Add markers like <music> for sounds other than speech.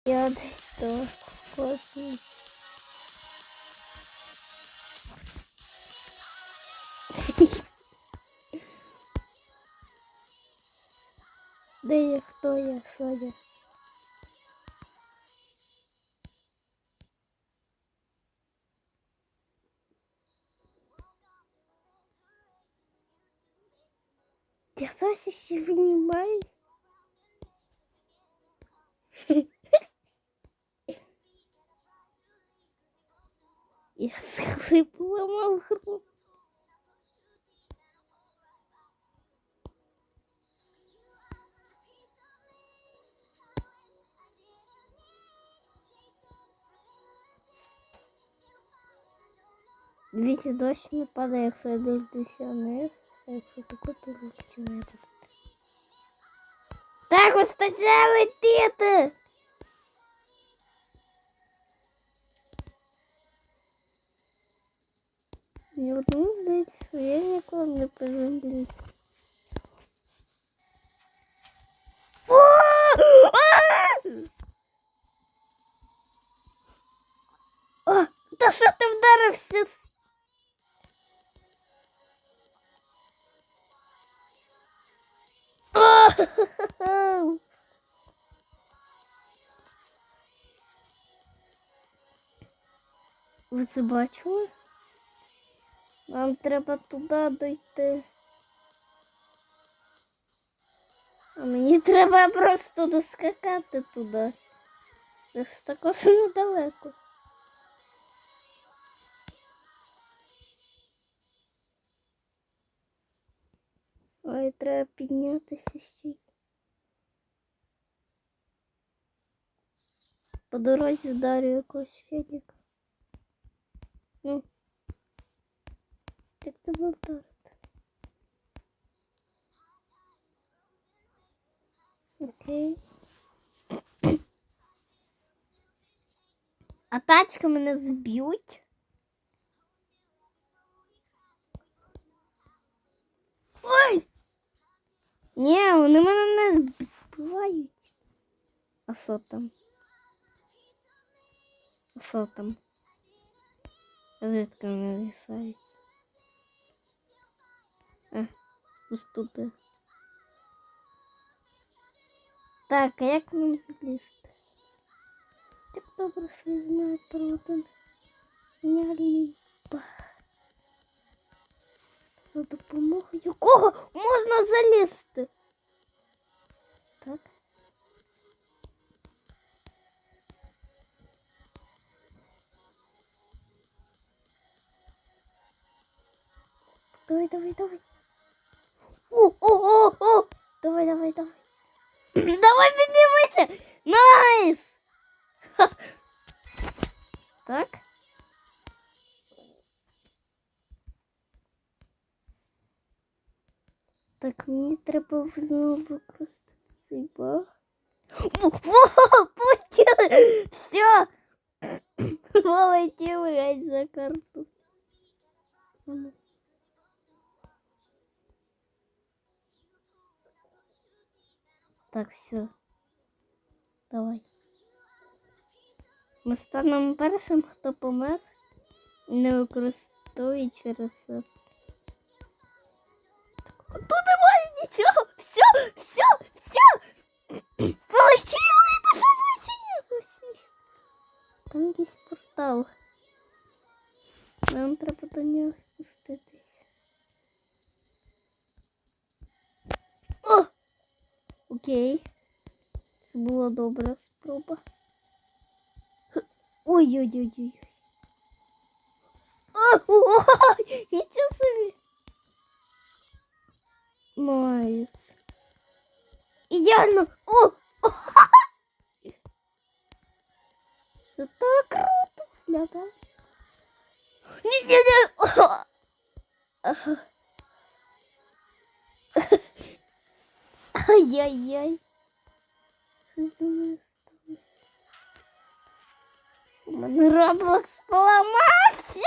<laughs> Я десь то класно. Де я, хто я, що я? Я хтось ще піднімаюсь? Я схлипнула махну. Дивіться, дощ не падає, якщо я дивлюся вниз, а якщо таку, то летить. Так вистачає летіти! Мені одному здається, що я ніколи не приземлюсь. О, та що ти вдарився? з- О! Ви це бачили? Нам треба туди дойти. А мені треба просто доскакати туди. Це ж також недалеко. Ой, треба піднятися ще. й. По дорозі вдарю якогось феліка. Ну. Як тебе вдарити? Окей. А тачка мене зб'ють? Ой! Ні, вони мене не збивають. А що там? А що там? Звідки мене лісають? А, спустути. Так, а як нам залізти? Так добре, що я знаю про один геніальний баг. За допомогою якого можна залізти? Так. Давай, давай, давай. О, о, о, о! Давай, давай, давай. <clears throat> Давай піднімайся! Найс! Ха. Так. Так, мені треба знову використати цей баг. О, о, Полетіли! Все! Полетіли геть <clears throat> за карту. Так, все. Давай. Ми станемо першим, хто помер, не використовує через це. Тут немає нічого! Все, все, все! Полетіли до побачення! Усі. Там якийсь портал. Нам треба до нього спуститись. Окей. Це була добра спроба. Х, <laughs> Ой-ой-ой-ой. <laughs> Ой, нічого собі. Найс. Ідеально. О! <laughs> Це так круто. Ляга. Ні-ні-ні. Ай-яй-яй. Що за мене сталося? У Роблокс поламався.